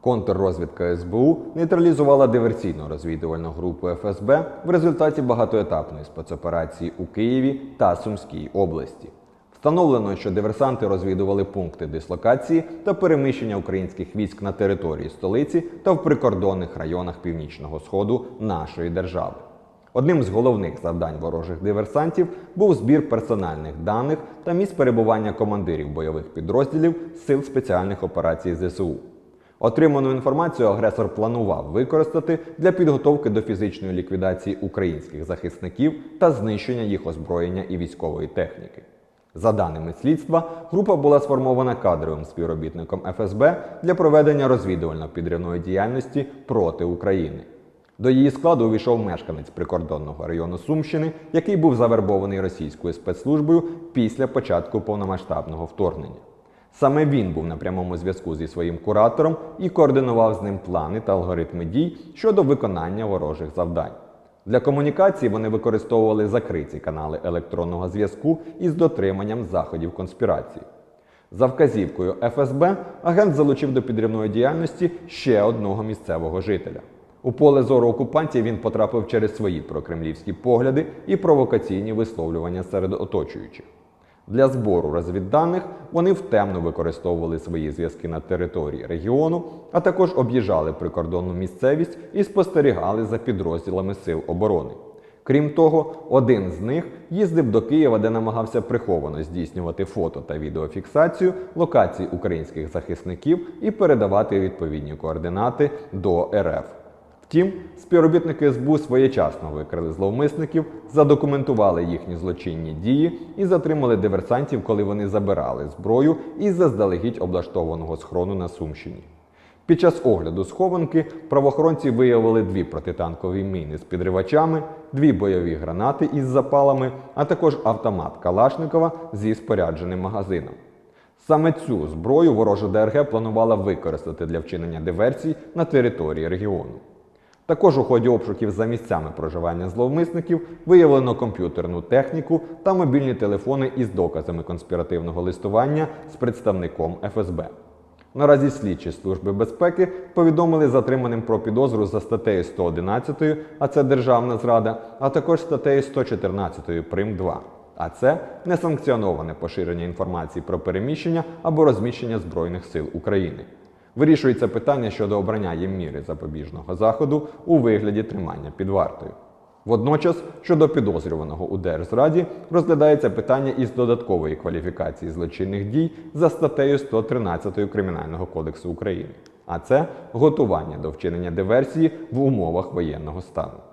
Контррозвідка СБУ нейтралізувала диверсійну розвідувальну групу ФСБ в результаті багатоетапної спецоперації у Києві та Сумській області. Встановлено, що диверсанти розвідували пункти дислокації та переміщення українських військ на території столиці та в прикордонних районах північного сходу нашої держави. Одним з головних завдань ворожих диверсантів був збір персональних даних та місць перебування командирів бойових підрозділів Сил спеціальних операцій ЗСУ. Отриману інформацію агресор планував використати для підготовки до фізичної ліквідації українських захисників та знищення їх озброєння і військової техніки. За даними слідства, група була сформована кадровим співробітником ФСБ для проведення розвідувально-підривної діяльності проти України. До її складу увійшов мешканець прикордонного району Сумщини, який був завербований російською спецслужбою після початку повномасштабного вторгнення. Саме він був на прямому зв'язку зі своїм куратором і координував з ним плани та алгоритми дій щодо виконання ворожих завдань. Для комунікації вони використовували закриті канали електронного зв'язку із дотриманням заходів конспірації. За вказівкою ФСБ агент залучив до підривної діяльності ще одного місцевого жителя. У поле зору окупантів він потрапив через свої прокремлівські погляди і провокаційні висловлювання серед оточуючих. Для збору розвідданих вони втемно використовували свої зв'язки на території регіону, а також об'їжджали прикордонну місцевість і спостерігали за підрозділами сил оборони. Крім того, один з них їздив до Києва, де намагався приховано здійснювати фото та відеофіксацію локацій українських захисників і передавати відповідні координати до РФ. Втім, співробітники СБУ своєчасно викрили зловмисників, задокументували їхні злочинні дії і затримали диверсантів, коли вони забирали зброю із заздалегідь облаштованого схрону на Сумщині. Під час огляду схованки правоохоронці виявили дві протитанкові міни з підривачами, дві бойові гранати із запалами, а також автомат Калашникова зі спорядженим магазином. Саме цю зброю ворожа ДРГ планувала використати для вчинення диверсій на території регіону. Також у ході обшуків за місцями проживання зловмисників виявлено комп'ютерну техніку та мобільні телефони із доказами конспіративного листування з представником ФСБ. Наразі слідчі служби безпеки повідомили затриманим про підозру за статтею 111, а це державна зрада, а також статтею 114 прим 2. А це несанкціоноване поширення інформації про переміщення або розміщення Збройних сил України. Вирішується питання щодо обрання їм міри запобіжного заходу у вигляді тримання під вартою. Водночас, щодо підозрюваного у Держзраді, розглядається питання із додаткової кваліфікації злочинних дій за статтею 113 Кримінального кодексу України, а це готування до вчинення диверсії в умовах воєнного стану.